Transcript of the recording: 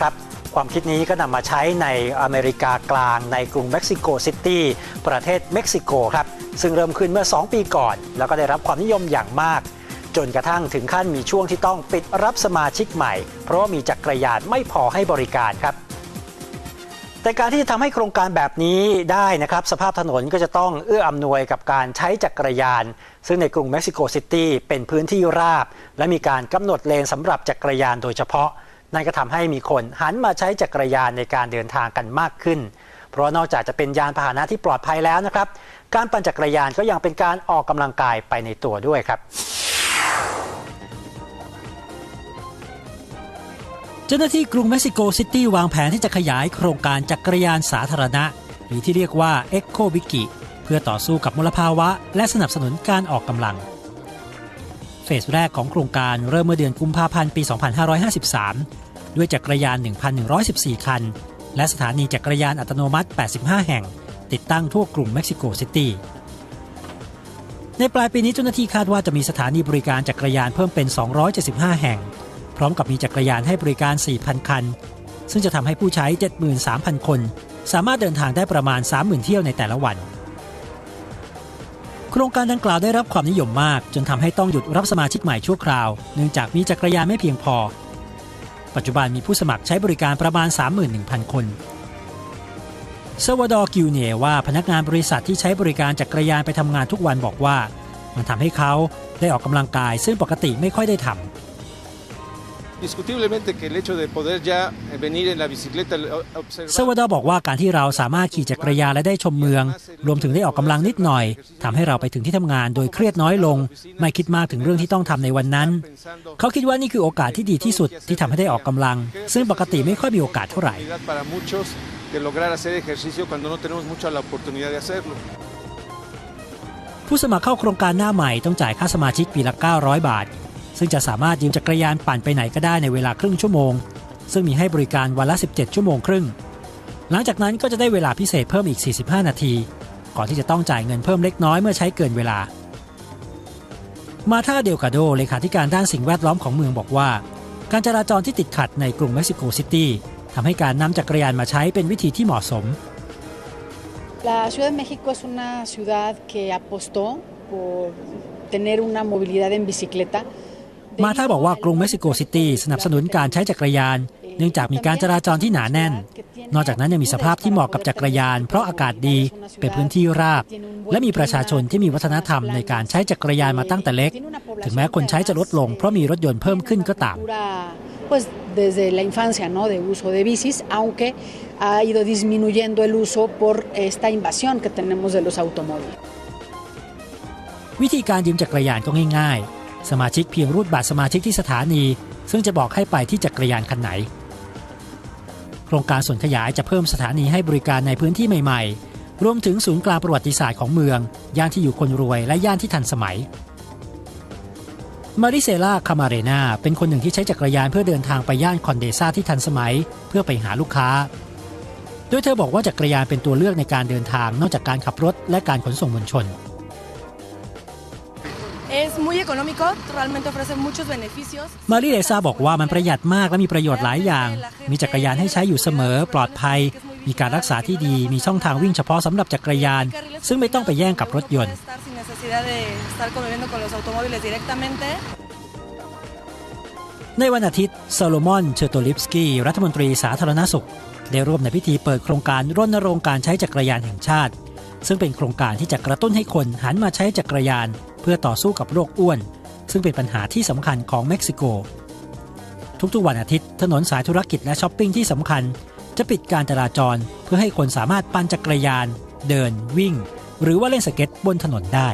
ครับความคิดนี้ก็นำมาใช้ในอเมริกากลางในกรุงเม็กซิโกซิตี้ประเทศเม็กซิโกครับ ซึ่งเริ่มขึ้นเมื่อ 2 ปีก่อน แล้วก็ได้รับความนิยมอย่างมาก จนกระทั่งถึงขั้นมีช่วงที่ต้องปิดรับสมาชิกใหม่ เพราะว่ามีจักรยานไม่พอให้บริการครับ แต่การที่จะทำให้โครงการแบบนี้ได้นะครับ สภาพถนนก็จะต้องเอื้ออำนวยกับการใช้จักรยาน ซึ่งในกรุงเม็กซิโกซิตี้เป็นพื้นที่ราบ และมีการกำหนดเลนสำหรับจักรยานโดยเฉพาะ นั่นก็ทำให้มีคนหันมาใช้จักรยานในการเดินทางกันมากขึ้น เพราะนอกจากจะเป็นยานพาหนะที่ปลอดภัยแล้วนะครับ การปั่นจักรยานก็ยังเป็นการออกกำลังกายไปในตัวด้วยครับเจ้าหน้าที่กรุงเม็กซิโกซิตี้วางแผนที่จะขยายโครงการจักรยานสาธารณะ หรือที่เรียกว่า e c o w i k i เพื่อต่อสู้กับมลภาวะ และสนับสนุนการออกกำลัง เฟสแรกของโครงการเริ่มเมื่อเดือนกุมภาพันธ์ปี 2553 ด้วยจักรยาน 1,114 คัน และสถานีจักรยานอัตโนมัติ 85 แห่ง ติดตั้งทั่วกรุงเม็กซิโกซิตี้ ในปลายปีนี้เจ้าหน้าที่คาดว่าจะมีสถานีบริการจักรยานเพิ่มเป็น 275 แห่ง พร้อมกับมีจักรยานให้บริการ 4,000 คัน ซึ่งจะทำให้ผู้ใช้ 73,000 คน สามารถเดินทางได้ประมาณ 30,000 เที่ยวในแต่ละวัน โครงการดังกล่าวได้รับความนิยมมาก จนทำให้ต้องหยุดรับสมาชิกใหม่ชั่วคราว เนื่องจากมีจักรยานไม่เพียงพอ ปัจจุบันมีผู้สมัครใช้บริการประมาณ 31,000 คนเซวดอร์กิวเนว่าพนักงานบริษัทที่ใช้บริการจักรยานไปทำงานทุกวันบอกว่า มันทำให้เขาได้ออกกำลังกายซึ่งปกติไม่ค่อยได้ทำ Indiscutiblemente que el hecho de poder ya venir en la bicicleta, observar... เซวาดอร์บอกว่าการที่เราสามารถขี่จักรยานและได้ชมเมือง รวมถึงได้ออกกำลังนิดหน่อยทำให้เราไปถึงที่ทำงานโดยเครียดน้อยลง ไม่คิดมากถึงเรื่องที่ต้องทำในวันนั้น เขาคิดว่านี่คือโอกาสที่ดีที่สุดที่ทำให้ได้ออกกำลัง ซึ่งปกติไม่ค่อยมีโอกาสเท่าไหร่ para muchos de lograr hacer ejercicio cuando no tenemos mucho la oportunidad de hacerlo. ผู้สมัครเข้าโครงการหน้าใหม่ต้องจ่ายค่าสมาชิกปีละ 900 บาท ซึ่งจะสามารถยืมจักรยานปั่นไปไหนก็ได้ในเวลาครึ่งชั่วโมง ซึ่งมีให้บริการวันละ 17 ชั่วโมงครึ่ง หลังจากนั้นก็จะได้เวลาพิเศษเพิ่มอีก 45 นาที ก่อนที่จะต้องจ่ายเงินเพิ่มเล็กน้อยเมื่อใช้เกินเวลา มาธาเดลกาโดเลขาธิการด้านสิ่งแวดล้อมของเมืองบอกว่า การจราจรที่ติดขัดในกรุงเม็กซิโกซิตี้ทำให้การนำจักรยานมาใช้เป็นวิธีที่เหมาะสม La Ciudad de México es una ciudad que apostó por tener una movilidad en bicicleta. มาธาบอกว่ากรุงเม็กซิโกซิตี้สนับสนุนการใช้จักรยาน เนื่องจากมีการจราจรที่หนาแน่น นอกจากนั้นยังมีสภาพที่เหมาะกับจักรยาน เพราะอากาศดีเป็นพื้นที่ราบ และมีประชาชนที่มีวัฒนธรรมในการใช้จักรยานมาตั้งแต่เล็ก ถึงแม้คนใช้จะลดลงเพราะมีรถยนต์เพิ่มขึ้นก็ตาม Pues desde la infancia, ¿no? De uso de bicis, aunque ha ido disminuyendo el uso por esta invasión que tenemos de los automóviles. วิธีการยืมจักรยานก็ง่ายๆ สมาชิกเพียงรูดบัตรสมาชิกที่สถานี ซึ่งจะบอกให้ไปที่จักรยานคันไหน โครงการส่วนขยายจะเพิ่มสถานีให้บริการในพื้นที่ใหม่ๆ รวมถึงศูนย์กลางประวัติศาสตร์ของเมือง ย่านที่อยู่คนรวยและย่านที่ทันสมัย มาริเซล่าคามาเรนาเป็นคนหนึ่งที่ใช้จักรยานเพื่อเดินทางไปย่านคอนเดซ่าที่ทันสมัย เพื่อไปหาลูกค้าโดยเธอบอกว่าจักรยานเป็นตัวเลือกในการเดินทางนอกจากการขับรถและการขนส่งมวลชน มาริเลซาบอกว่ามันประหยัดมากและมีประโยชน์หลายอย่าง มีจักรยานให้ใช้อยู่เสมอ ปลอดภัย มีการรักษาที่ดี มีช่องทางวิ่งเฉพาะสำหรับจักรยาน ซึ่งไม่ต้องไปแย่งกับรถยนต์ Estar sin necesidad de estar conviviendo con los automóviles directamente. ในวันอาทิตย์โซโลมอน เชอร์โตลิฟสกี้รัฐมนตรีสาธารณสุข ได้ร่วมในพิธีเปิดโครงการรณรงค์การใช้จักรยานแห่งชาติ ซึ่งเป็นโครงการที่จะกระตุ้นให้คนหันมาใช้จักรยาน เพื่อต่อสู้กับโรคอ้วน ซึ่งเป็นปัญหาที่สำคัญของเม็กซิโก ทุกๆวันอาทิตย์ถนนสายธุรกิจและช้อปปิ้งที่สำคัญ จะปิดการจราจรเพื่อให้คนสามารถปั่นจักรยาน เดินวิ่ง หรือว่าเล่นสเก็ตบนถนนได้